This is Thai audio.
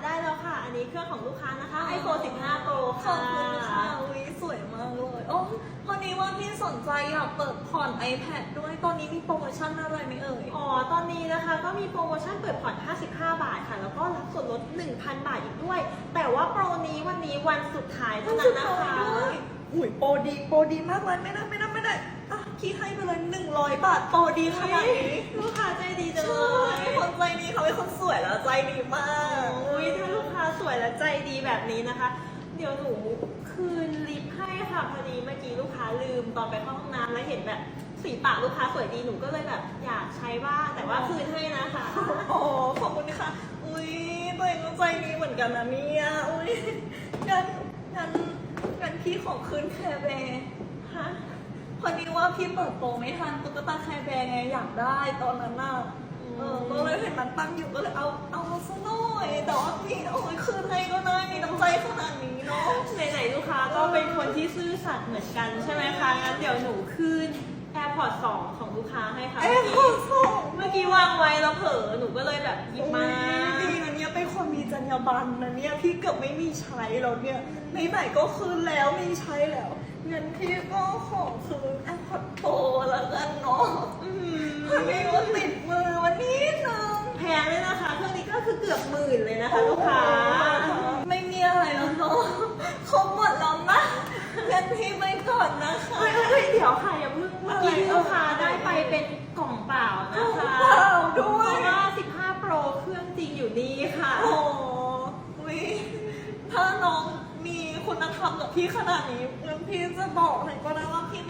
ได้แล้วค่ะ อันนี้เครื่องของลูกค้านะคะ iPhone 15 Pro ขอค่ะ บคุณค่ะอุ้ยสวยมากเลย โอ้พอดีว่าพี่สนใจอยากเปิดผ่อน iPad ด้วยตอนนี้มีโปรโมชั่นอะไรไหมเอ่ย อ๋อ ตอนนี้นะคะก็มีโปรโมชั่นเปิดผ่อน 55 บาทค่ะ แล้วก็รับส่วนลด 1,000 บาทอีกด้วย แต่ว่าโปรนี้วันนี้วันสุดท้ายเท่านั้นนะคะ อุ้ยโปรดีโปรดีมากเลยไม่ได้ไม่ได้ไม่ได้อะพี่ให้ไปเลย100 บาทโปรดีขนาดนี้ลูกค้าใจดีจังใช่เลยคนใจดีเขาเป็นคนสวยแล้วใจดีมา ใจดีแบบนี้นะคะ เดี๋ยวหนูคืนลิปให้ค่ะพอดีเมื่อกี้ลูกค้าลืมตอนไปเข้าห้องน้ำแล้วเห็นแบบสีปากลูกค้าสวยดีหนูก็เลยแบบอยากใช้บ้างแต่ว่าคืนให้นะคะโอ้ขอบคุณค่ะ อุ้ยตัวเองก็ใจดีเหมือนกันนะเนี่ยอุ้ยงั้นงั้นงั้นพี่ขอคืนแคร์แบร์ฮะพอดีว่าพี่เปิดโปรไม่ทันตุ๊กตาแคร์แบร์ไงอยากได้ตอนนั้นน่ะเออก็เลยเห็นมันตั้งอยู่ก็เลยเอาเอาซะหน่อยแต่ว่าพี่โอ้ย ที่ซื่อสัตย์เหมือนกันใช่ไหมคะงั้นเดี๋ยวหนูคืน AirPods 2 ของลูกค้าให้ค่ะเอ้เมื่อกี้โส่งเมื่อกี้วางไว้แล้วเผลอหนูก็เลยแบบหยิบมา ดีนะเนี่ยเป็นคนมีจรรยาบรรณนะเนี่ยพี่เกือบไม่มีใช้แล้วเนี่ยไหนๆก็คืนแล้วมีใช้แล้วเงินพี่ก็ขอคืนแอปพอดโตแล้วกันเนาะอืมพอดีว่าติดมือวันนี้นึงแพงเลยนะคะเครื่องนี้ก็คือเกือบหมื่นเลยนะคะ ลูกค้า ไม่มีอะไรแล้วเนาะครบหมดแล้วนะเงิ นพี่ไปก่อนนะคะเฮ้ยเฮ้ยเดี๋ยวค่ะอย่าเพิ่งเมื่อกี้ที่ลูกค้าได้ไปเป็นกล่องเปล่านะคะกล่องเปล่าด้วยเพราะว่า15 Pro เครื่องจริงอยู่นี่ค่ะ โอ้ยถ้าน้องมีคุณธรรมกับพี่ขนาดนี้งั้นพี่จะบอกเลยก็ได้ว่าพี่